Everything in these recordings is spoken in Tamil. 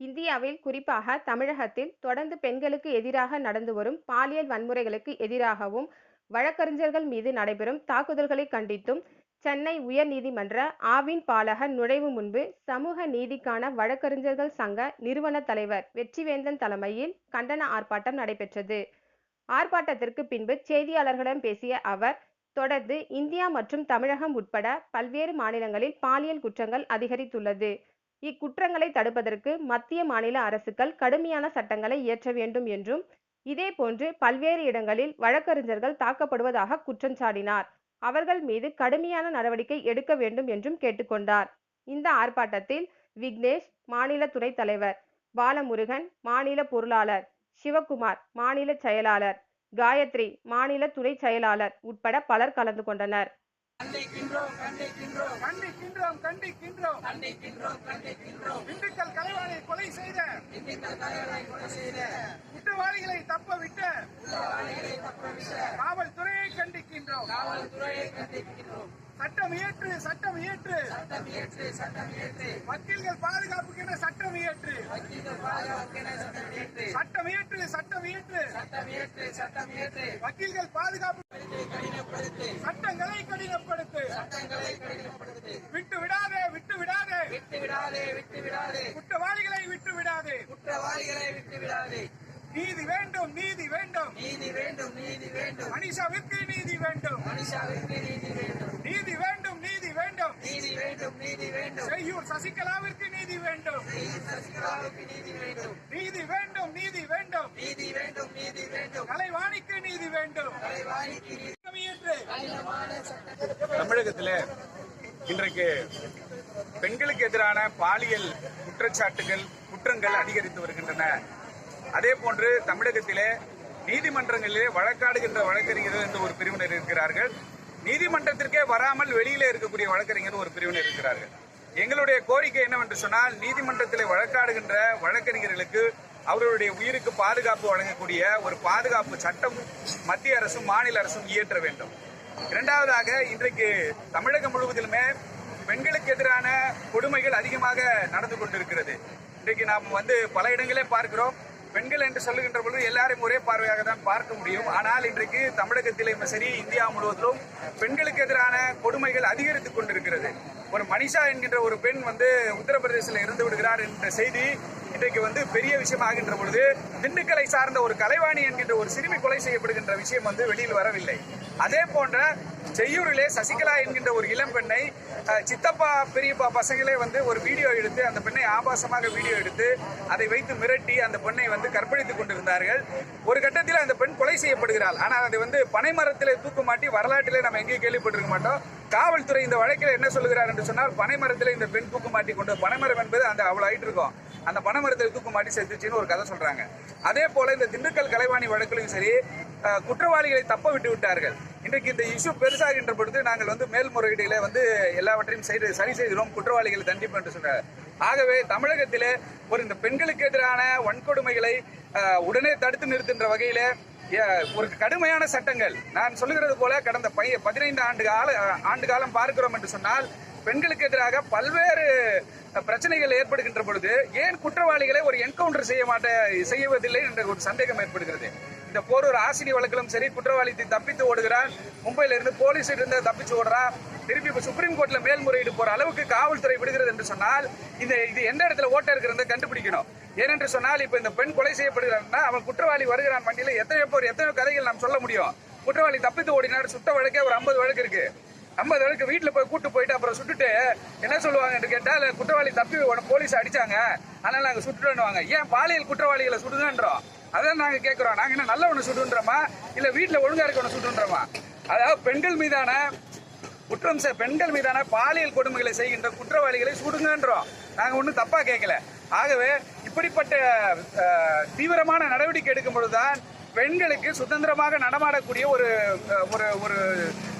இந்தியாவில் குறிப்பாக தமிழகத்தில் தொடர்ந்து பெண்களுக்கு எதிராக நடந்து வரும் பாலியல் வன்முறைகளுக்கு எதிராகவும் வழக்கறிஞர்கள் மீது நடைபெறும் தாக்குதல்களை கண்டித்தும் சென்னை உயர்நீதிமன்ற ஆவின் பாலகர் நுழைவு முன்பு சமூக நீதிக்கான வழக்கறிஞர்கள் சங்க நிறுவன தலைவர் வெற்றிவேந்தன் தலைமையில் கண்டன ஆர்ப்பாட்டம் நடைபெற்றது. ஆர்ப்பாட்டத்திற்கு பின்பு செய்தியாளர்களிடம் பேசிய அவர் தொடர்ந்து இந்தியா மற்றும் தமிழகம் உட்பட பல்வேறு மாநிலங்களில் பாலியல் குற்றங்கள் அதிகரித்துள்ளது. இக்குற்றங்களை தடுப்பதற்கு மத்திய மாநில அரசுகள் கடுமையான சட்டங்களை இயற்ற வேண்டும் என்றும் இதேபோன்று பல்வேறு இடங்களில் வழக்கறிஞர்கள் தாக்கப்படுவதாக குற்றம் சாட்டினார். அவர்கள் மீது கடுமையான நடவடிக்கை எடுக்க வேண்டும் என்றும் கேட்டுக்கொண்டார் இந்த ஆர்ப்பாட்டத்தில் விக்னேஷ் மாநில துணைத் தலைவர் பாலமுருகன் மாநில பொருளாளர் சிவகுமார் மாநில செயலாளர் காயத்ரி மாநில துணை செயலாளர் உட்பட பலர் கலந்து கொண்டனர். கண்டிக்கின்றோம் கண்டிக்கின்றோம். திண்டுக்கல் கலைவாணி கொலை செய்த. திண்டுக்கல் தலைவரை கொலை செய்த. குற்றவாளிகளை தப்ப விட்ட குற்றவாளிகளை காவல்துறையை கண்டிக்கின்றோம். காவல்துறையை கண்டிக்கின்றோம். சட்டம் இயற்று சட்டம் இயற்று. சட்டம் இயற்று சட்டம் இயற்று. வக்கீல்கள் பாதுகாப்புக்கென சட்டம் இயற்று? வக்கீல்கள் பாதுகாப்புக்கென சட்டம் இயற்று? சட்டம் இயற்று சட்டம் இயற்று. சட்டம் இயற்று சட்டம் இயற்று. வக்கீல்கள் பாதுகாப்பு. கடினப்படுத்து. சட்டங்களை கடினப்படுத்து. சட்டங்களை கடினப்படுத்து. விட்டு விடாதே விட்டு விட்டு விடாதே விட்டு விடாதே குற்றவாளிகளை விட்டு விடாதே குற்றவாளிகளை விட்டு விடாதே நீதி வேண்டும் நீதி வேண்டும் நீதி வேண்டும் நீதி வேண்டும் மனிஷாவிற்கு நீதி வேண்டும் மனுஷாவிற்கு நீதி வேண்டும் நீதி வேண்டும் நீதி வேண்டும் நீதி வேண்டும் நீதி வேண்டும் செய்யூர் சசிகலாவிற்கு நீதி வேண்டும் சசிகலாவுக்கு நீதி வேண்டும் நீதி வேண்டும் நீதி வேண்டும் நீதி வேண்டும் நீதி வேண்டும் கலைவாணிக்கு நீதி வேண்டும் கலைவாணிக்கு தமிழகத்தில் இன்றைக்கு பெண்களுக்கு எதிரான பாலியல் குற்றச்சாட்டுகள் குற்றங்கள் அதிகரித்து வருகின்றன. அதே போன்று தமிழகத்திலே நீதிமன்றங்களிலே வழக்காடுகின்ற வழக்கறிஞர்கள் என்று ஒரு பிரிவினர் இருக்கிறார்கள். நீதிமன்றத்திற்கே வராமல் வெளியிலே இருக்கக்கூடிய வழக்கறிஞர் ஒரு பிரிவினர் இருக்கிறார்கள். எங்களுடைய கோரிக்கை என்னவென்று சொன்னால் நீதிமன்றத்திலே வழக்காடுகின்ற வழக்கறிஞர்களுக்கு அவர்களுடைய உயிருக்கு பாதுகாப்பு வழங்கக்கூடிய ஒரு பாதுகாப்பு சட்டம் மத்திய அரசும் மாநில அரசும் இயற்ற வேண்டும். இரண்டாவதாக இன்றைக்கு தமிழகம் முழுவதிலுமே பெண்களுக்கு எதிரான கொடுமைகள் அதிகமாக நடந்து கொண்டிருக்கிறது. இன்றைக்கு நாம் வந்து பல இடங்களே பார்க்கிறோம். பெண்கள் என்று சொல்லுகின்ற பொழுது எல்லாரையும் ஒரே பார்வையாக தான் பார்க்க முடியும். ஆனால் இன்றைக்கு தமிழகத்திலும் சரி இந்தியா முழுவதிலும் பெண்களுக்கு எதிரான கொடுமைகள் அதிகரித்துக் கொண்டிருக்கிறது. ஒரு மனிஷா என்கின்ற ஒரு பெண் வந்து உத்தரப்பிரதேசில் இருந்து விடுகிறார் என்ற செய்தி இன்றைக்கு வந்து பெரிய விஷயமாகின்ற பொழுது திண்டுக்கலை சார்ந்த ஒரு கலைவாணி என்கின்ற ஒரு சிறுமி கொலை செய்யப்படுகின்ற விஷயம் வந்து வெளியில் வரவில்லை. அதே போன்ற செய்யூரிலே சசிகலா என்கின்ற ஒரு இளம் பெண்ணை சித்தப்பா பெரியப்பா பசங்களே வந்து ஒரு வீடியோ எடுத்து அந்த பெண்ணை ஆபாசமாக வீடியோ எடுத்து அதை வைத்து மிரட்டி அந்த பெண்ணை வந்து கற்பழித்துக் கொண்டிருந்தார்கள். ஒரு கட்டத்தில் அந்த பெண் கொலை செய்யப்படுகிறாள். ஆனால் அதை வந்து பனைமரத்திலே தூக்கு மாட்டி வரலாற்றிலே நம்ம எங்கேயும் கேள்விப்பட்டிருக்க மாட்டோம். காவல்துறை இந்த வழக்கில் என்ன சொல்லுகிறார் என்று சொன்னால் பனைமரத்தில் இந்த பெண் தூக்கு மாட்டி கொண்டு பனைமரம் என்பது அந்த அவ்வளோ ஆயிட்டு இருக்கும் அந்த பனைமரத்தில் தூக்கு மாட்டி செத்துச்சுன்னு ஒரு கதை சொல்றாங்க. அதே போல இந்த திண்டுக்கல் கலைவாணி வழக்கிலும் சரி குற்றவாளிகளை தப்ப விட்டு விட்டார்கள். இன்றைக்கு இந்த இஷ்யூ பெருசாகின்ற பொழுது நாங்கள் வந்து மேல்முறையீடுகளை வந்து எல்லாவற்றையும் செய்து சரி செய்கிறோம் குற்றவாளிகளை தண்டிப்போம் என்று சொன்னார் ஆகவே தமிழகத்திலே ஒரு இந்த பெண்களுக்கு எதிரான வன்கொடுமைகளை உடனே தடுத்து நிறுத்துகின்ற வகையில ஒரு கடுமையான சட்டங்கள். நான் சொல்லுகிறது போல கடந்த பதினைந்து ஆண்டு கால ஆண்டு காலம் பார்க்கிறோம் என்று சொன்னால் பெண்களுக்கு எதிராக பல்வேறு பிரச்சனைகள் ஏற்படுகின்ற பொழுது ஏன் குற்றவாளிகளை ஒரு என்கவுண்டர் செய்ய மாட்ட செய்வதில்லை என்ற ஒரு சந்தேகம் ஏற்படுகிறது. இந்த போரூர் ஆசினி வழக்கிலும் சரி குற்றவாளி தப்பித்து ஓடுகிறான் மும்பையில இருந்து போலீஸ் இருந்து தப்பிச்சு ஓடுறான் திருப்பி இப்ப சுப்ரீம் கோர்ட்ல மேல்முறையீடு போற அளவுக்கு காவல்துறை விடுகிறது என்று சொன்னால் இந்த இது எந்த இடத்துல ஓட்ட இருக்கிறத கண்டுபிடிக்கணும். ஏனென்று சொன்னால் இப்ப இந்த பெண் கொலை செய்யப்படுகிறான்னா அவன் குற்றவாளி வருகிறான் வண்டியில எத்தனையோ பேர் எத்தனையோ கதைகள் நாம் சொல்ல முடியும். குற்றவாளி தப்பித்து ஓடினார் சுத்த வழக்கே ஒரு ஐம்பது வழக்கு இருக்கு. ஐம்பது வழக்கு வீட்டில் போய் கூட்டு போயிட்டு அப்புறம் சுட்டுட்டு என்ன சொல்லுவாங்கன்னு கேட்டால் குற்றவாளி தப்பி உடனே போலீஸ் அடிச்சாங்க. அதனால் நாங்கள் சுட்டுவாங்க ஏன் பாலியல் குற்றவாளிகளை சுடுதுன்றோம்? அதான் நாங்கள் கேட்குறோம் நாங்கள் என்ன நல்லவனை சுடுன்றோமா? வீட்டில் ஒழுங்காக ஒழுங்கா இருக்கவனை சுடுன்றோமா? அதாவது பெண்கள் மீதான குற்றம் பெண்கள் மீதான பாலியல் கொடுமைகளை செய்கின்ற குற்றவாளிகளை சுடுங்கன்றோம். நாங்கள் ஒன்றும் தப்பாக கேட்கல ஆகவே இப்படிப்பட்ட தீவிரமான நடவடிக்கை எடுக்கும் பொழுதுதான் பெண்களுக்கு சுதந்திரமாக நடமாடக்கூடிய ஒரு ஒரு ஒரு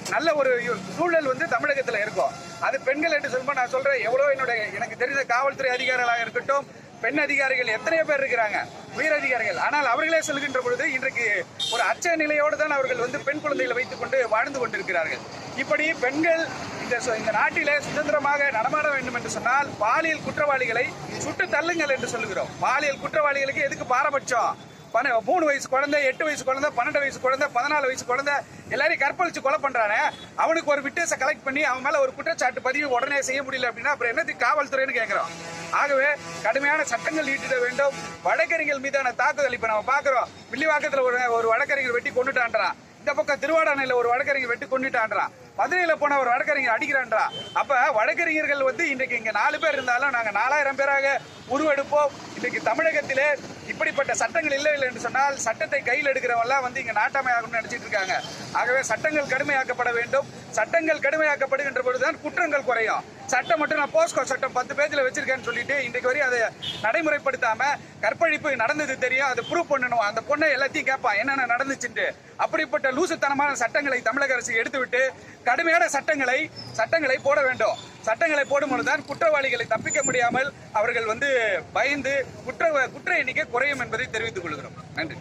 நல்ல ஒரு சூழல் வந்து தமிழகத்தில் இருக்கும். அது பெண்கள் என்று சொல்லும்போது நான் சொல்கிறேன் எவ்வளோ என்னுடைய எனக்கு தெரிந்த காவல்துறை அதிகாரிகளாக இருக்கட்டும் பெண் அதிகாரிகள் எத்தனையோ பேர் இருக்கிறாங்க உயர் அதிகாரிகள். ஆனால் அவர்களே சொல்கின்ற பொழுது இன்றைக்கு ஒரு அச்ச நிலையோடு தான் அவர்கள் வந்து பெண் குழந்தைகளை வைத்துக் கொண்டு வாழ்ந்து கொண்டிருக்கிறார்கள். இப்படி பெண்கள் இந்த சு- இந்த நாட்டிலே சுதந்திரமாக நடமாட வேண்டும் என்று சொன்னால் பாலியல் குற்றவாளிகளை சுட்டு தள்ளுங்கள் என்று சொல்லுகிறோம். பாலியல் குற்றவாளிகளுக்கு எதுக்கு பாரபட்சம்? மூணு வயசு குழந்தை எட்டு வயசு குழந்தை பன்னெண்டு வயசு குழந்தை பதினாலு வயசு குழந்தை எல்லாரையும் கற்பழிச்சு கொலை பண்றானே. அவனுக்கு ஒரு விட்டேஸை கலெக்ட் பண்ணி அவன் மேல ஒரு குற்றச்சாட்டு பதிவு உடனே செய்ய முடியல அப்படின்னா அப்புறம் என்னத்துக்கு காவல்துறைன்னு கேட்கிறோம் ஆகவே கடுமையான சட்டங்கள் ஈட்டிட வேண்டும். வழக்கறிஞர்கள் மீதான தாக்குதல் இப்ப நம்ம பாக்குறோம். வில்லிவாக்கத்துல ஒரு ஒரு வழக்கறிஞர் வெட்டி கொண்டுட்டான்றான் இந்த பக்கம் திருவாடானையில ஒரு வழக்கறிஞர் வெட்டி கொண்டுட்டான்றான் மதுரையில போன ஒரு வழக்கறிஞர் அடிக்கிறான்றா. அப்ப வழக்கறிஞர்கள் வந்து இன்றைக்கு இங்க நாலு பேர் இருந்தாலும் நாங்க நாலாயிரம் பேராக உருவெடுப்போம். இன்றைக்கு தமிழகத்திலே இப்படிப்பட்ட சட்டங்கள் இல்லை இல்லை என்று சொன்னால் சட்டத்தை கையில் எடுக்கிறவெல்லாம் வந்து இங்க நாட்டாமை ஆகணும்னு நினைச்சிட்டு இருக்காங்க. ஆகவே சட்டங்கள் கடுமையாக்கப்பட வேண்டும். சட்டங்கள் கடுமையாக்கப்படுகின்ற பொழுதுதான் குற்றங்கள் குறையும். சட்டம் மட்டும் நான் போஸ்கோ சட்டம் பத்து பேஜில் வச்சிருக்கேன்னு சொல்லிட்டு இன்றைக்கு வரையும் அதை நடைமுறைப்படுத்தாம கற்பழிப்பு நடந்தது தெரியும். அதை ப்ரூவ் பண்ணணும். அந்த பொண்ணை எல்லாத்தையும் கேட்பான் என்னென்ன நடந்துச்சுட்டு அப்படிப்பட்ட லூசுத்தனமான சட்டங்களை தமிழக அரசு எடுத்துவிட்டு கடுமையான சட்டங்களை சட்டங்களை போட வேண்டும். சட்டங்களை போடும்பொழுதுதான் குற்றவாளிகளை தப்பிக்க முடியாமல் அவர்கள் வந்து பயந்து குற்ற குற்ற எண்ணிக்கை குறையும் என்பதை தெரிவித்துக் கொள்கிறோம். நன்றி.